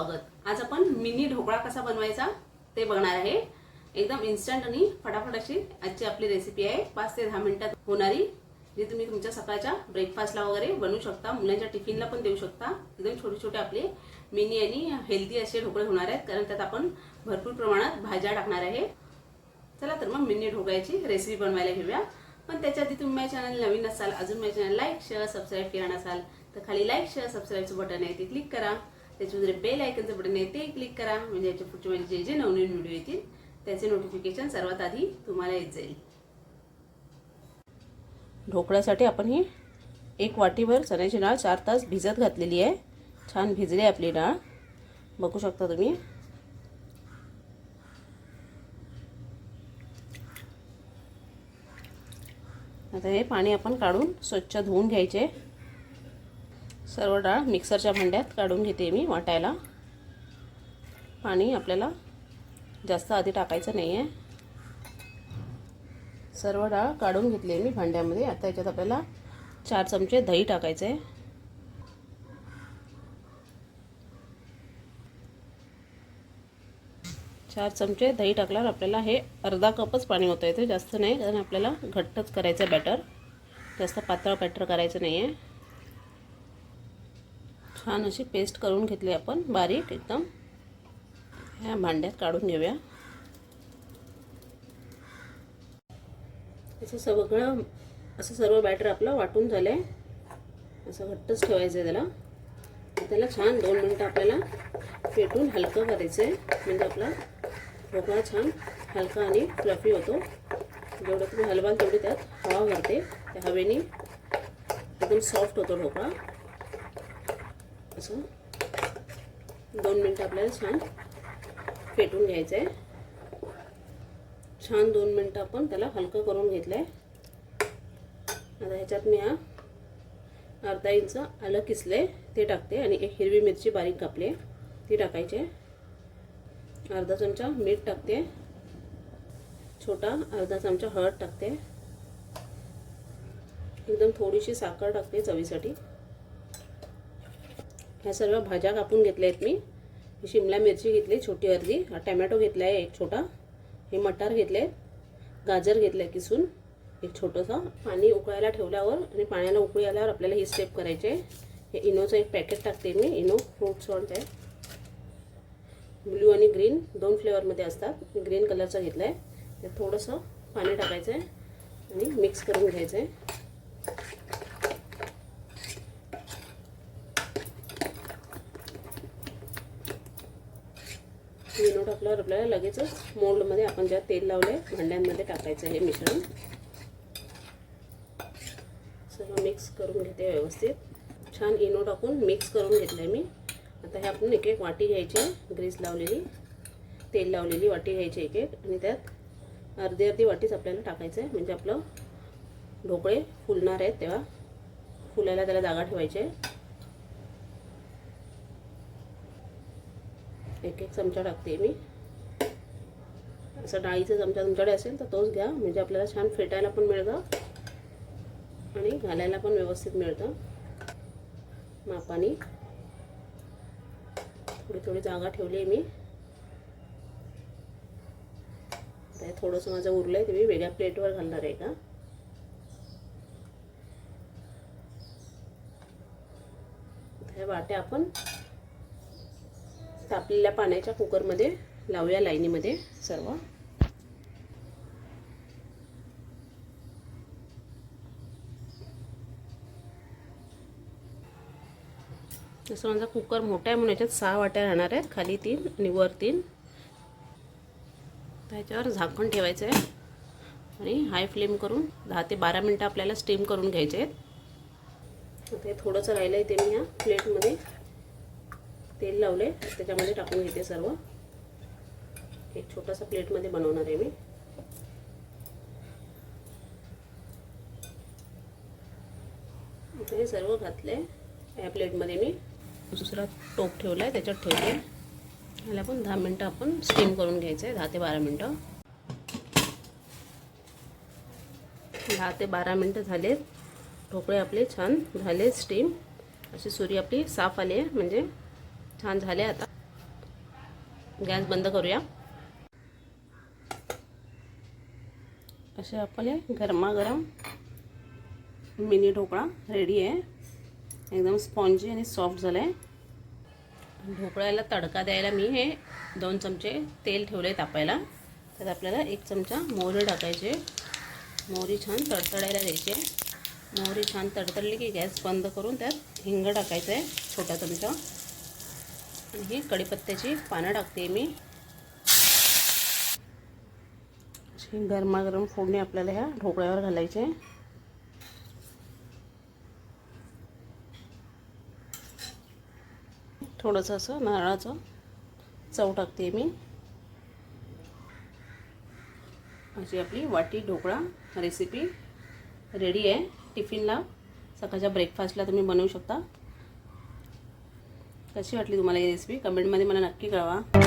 स्वागत. आज आपण मिनी ढोकळा कसा बनवायचा ते बघणार आहे. एकदम इन्स्टंट आणि फटाफट अशी आजची आपली रेसिपी आहे. पाच ते दहा मिनिटात होणारी जी तुम्ही तुमच्या सकाळच्या ब्रेकफास्टला वगैरे बनवू शकता. मुलांच्या टिफिनला पण देऊ शकता. एकदम छोटे छोटे आपले मिनी आणि हेल्दी असे ढोकळे होणार आहेत. कारण त्यात आपण भरपूर प्रमाणात भाज्या टाकणार आहे. चला तर मग मिनी ढोकळ्याची रेसिपी बनवायला घेऊया. पण त्याच्या आधी तुम्ही माझ्या चॅनल नवीन असाल अजून माझ्या चॅनल लाईक शेअर सबस्क्राईब केला नसाल तर खाली लाईक शेअर सबस्क्राईबचं बटन आहे. ते क्लिक करा. त्याच्यामध्ये बेल आयकनचं बटन आहे ते क्लिक करा. म्हणजे याच्या पुढचे माझे जे जे नवनवीन व्हिडिओ येतील त्याचे नोटिफिकेशन सर्वात आधी तुम्हाला येत जाईल. ढोकळ्यासाठी आपण ही एक वाटीभर चण्याची डाळ चार तास भिजत घातलेली आहे. छान भिजली आहे आपली डाळ. बघू शकता तुम्ही. आता हे पाणी आपण काढून स्वच्छ धुवून घ्यायचे. सर्व डाळ मिक्सरच्या भांड्यात काढून घेते मी वाटायला. पाणी आपल्याला जास्त आधी टाकायचं नाही आहे. सर्व डाळ काढून घेतली आहे मी भांड्यामध्ये. आता याच्यात आपल्याला चार चमचे दही टाकायचे आहे. चार चमचे दही टाकल्यावर आपल्याला हे अर्धा कपच पाणी होतं येते जास्त नाही कारण आपल्याला घट्टच करायचं आहे बॅटर जास्त पातळ बॅटर करायचं नाही आहे. छान अशी पेस्ट करून घेतली आपण बारीक एकदम. ह्या भांड्यात काढून घेऊया. असं सगळं असं सर्व बॅटर आपलं वाटून झालं आहे असं घट्टच ठेवायचं आहे त्याला. त्याला छान दोन मिनटं आपल्याला फेटून हलकं करायचं आहे म्हणजे आपला ढोकळा छान हलका आणि फ्लफी होतो. जेवढं तुम्ही हलवाल तेवढी त्यात हवा भरते. त्या हवेने एकदम सॉफ्ट होतो ढोकळा. असं दोन मिनटं आपल्याला छान फेटून घ्यायचं आहे छान दोन मिनटं आपण त्याला हलकं करून घेतलं आहे आता ह्याच्यात मी हा अर्धा इंच आलं किसले ते टाकते आणि एक हिरवी मिरची बारीक कापली ती टाकायची अर्धा चमचा मीठ टाकते. छोटा अर्धा चमचा हळद टाकते. एकदम थोडीशी साखर टाकते चवीसाठी. ह्या सर्व भाज्या कापून घेतल्या आहेत मी. शिमला मिरची घेतली छोटी अर्धी. हा टमॅटो घेतला आहे एक छोटा. हे मटार घेतले गाजर घेतलं आहे किसून. एक छोटंसं. पाणी उकळायला ठेवल्यावर आणि पाण्याला उकळी आल्यावर आपल्याला ही स्टेप करायची आहे. हे इनोचं एक पॅकेट टाकते मी. इनो फ्रूट सॉल्ट आहे ब्ल्यू आणि ग्रीन दोन फ्लेवरमध्ये असतात. ग्रीन कलरचा घेतला आहे त्यात थोडंसं पाणी टाकायचं आहे आणि मिक्स करून घ्यायचं आहे इनो टाकल्यावर आपल्याला लगेचच मोल्डमध्ये आपण ज्या तेल लावले भांड्यांमध्ये टाकायचं हे मिश्रण. सर्व मिक्स करून घेते व्यवस्थित. छान इनो टाकून मिक्स करून घेतलं आहे मी. आता हे आपण एक एक वाटी घ्यायची ग्रीस लावलेली तेल लावलेली वाटी घ्यायची एक एक. आणि त्यात अर्धी अर्धी वाटीच आपल्याला टाकायचं आहे म्हणजे आपलं ढोकळे फुलणार आहेत तेव्हा. फुलायला त्याला जागा ठेवायची आहे. एक एक चमचा टाकते मी. असं डाळीचा चमचा तुमच्याकडे असेल तर तोच घ्या. म्हणजे आपल्याला छान फेटायला पण मिळतं आणि घालायला पण व्यवस्थित मिळतं. मापाने. थोडी थोडी जागा ठेवली आहे मी. ते थोडंसं माझं उरलं आहे ते मी वेगळ्या प्लेटवर घालणार आहे का? ह्या वाट्या आपण तापलेल्या पाण्याच्या कुकरमध्ये लावूया लाईनीमध्ये सर्व. जसं माझा कुकर मोठा आहे म्हणून याच्यात सहा वाट्या राहणार आहेत खाली तीन आणि वर तीन. त्याच्यावर झाकण ठेवायचं आहे आणि हाय फ्लेम करून दहा ते बारा मिनटं आपल्याला स्टीम करून घ्यायचे आहेत. आता हे थोडंसं राहिलं आहे ते मी ह्या प्लेटमध्ये तेल लावले त्याच्यामध्ये टाकून घेते सर्व. एक छोटासा प्लेटमध्ये बनवणार आहे मी. हे सर्व घातले या प्लेटमध्ये मी. दुसरा टोप ठेवला आहे त्याच्यात ठेवले ह्याला पण दहा मिनटं आपण स्टीम करून घ्यायचं आहे दहा ते बारा मिनटं. दहा ते बारा मिनटं झालेत. ढोकळे आपले छान झाले स्टीम अशी सुरी आपली साफ आली आहे म्हणजे छान झाले आता. गॅस बंद करूया. असे आपले गरमागरम मिनी ढोकळा रेडी आहे. एकदम स्पॉन्जी आणि सॉफ्ट झालं आहे ढोकळ्याला तडका द्यायला मी हे दोन चमचे तेल ठेवले तापायला. त्यात आपल्याला एक चमचा मोहरी टाकायचे. मोहरी छान तडतडायला द्यायची. आहे मोहरी छान तडतडली की गॅस बंद करून त्यात हिंग टाकायचं आहे छोटा चमचा. ही कढीपत्त्याची पानं टाकते मी. अशी गरमागरम फोडणी आपल्याला ह्या ढोकळ्यावर घालायचे थोडंसं असं नारळाचं चव टाकते मी. अशी आपली वाटी ढोकळा रेसिपी रेडी आहे. टिफिनला सकाळच्या ब्रेकफास्टला तुम्ही बनवू शकता. कशी वाटली तुम्हाला ही रेसिपी कमेंटमध्ये मला नक्की कळवा.